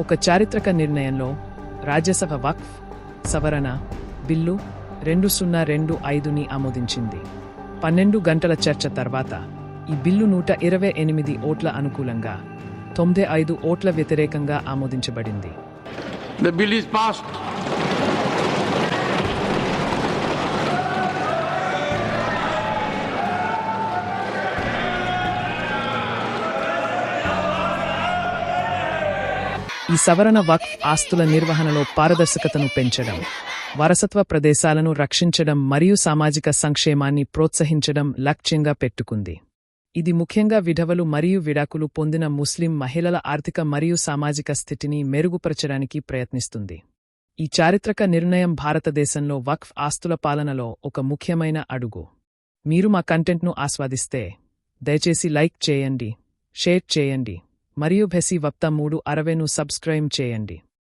ఒక చారిత్రక నిర్ణయంలో రాజ్యసభ వక్ఫ్ సవరణ బిల్లు రెండు సున్నా రెండు ఐదుని ఆమోదించింది పన్నెండు గంటల చర్చ తర్వాత ఈ బిల్లు నూట ఇరవై ఎనిమిది ఓట్ల అనుకూలంగా తొమ్మిది ఐదు ఓట్ల వ్యతిరేకంగా ఆమోదించబడింది The bill is passed. ఈ సవరణ వక్ఫ్ ఆస్తుల నిర్వహణలో పారదర్శకతను పెంచడం వారసత్వ ప్రదేశాలను రక్షించడం మరియు సామాజిక సంక్షేమాన్ని ప్రోత్సహించడం లక్ష్యంగా పెట్టుకుంది. ఇది ముఖ్యంగా విధవలు మరియు విడాకులు పొందిన ముస్లిం మహిళల ఆర్థిక మరియు సామాజిక స్థితిని మెరుగుపరచడానికి ప్రయత్నిస్తుంది. ఈ చారిత్రక నిర్ణయం భారతదేశంలో వక్ఫ్ ఆస్తుల పాలనలో ఒక ముఖ్యమైన అడుగు. మీరు మా కంటెంట్ను ఆస్వాదిస్తే దయచేసి లైక్ చేయండి షేర్ చేయండి. మరియు భెసి వక్త మూడు అరవైను సబ్స్క్రైబ్ చేయండి.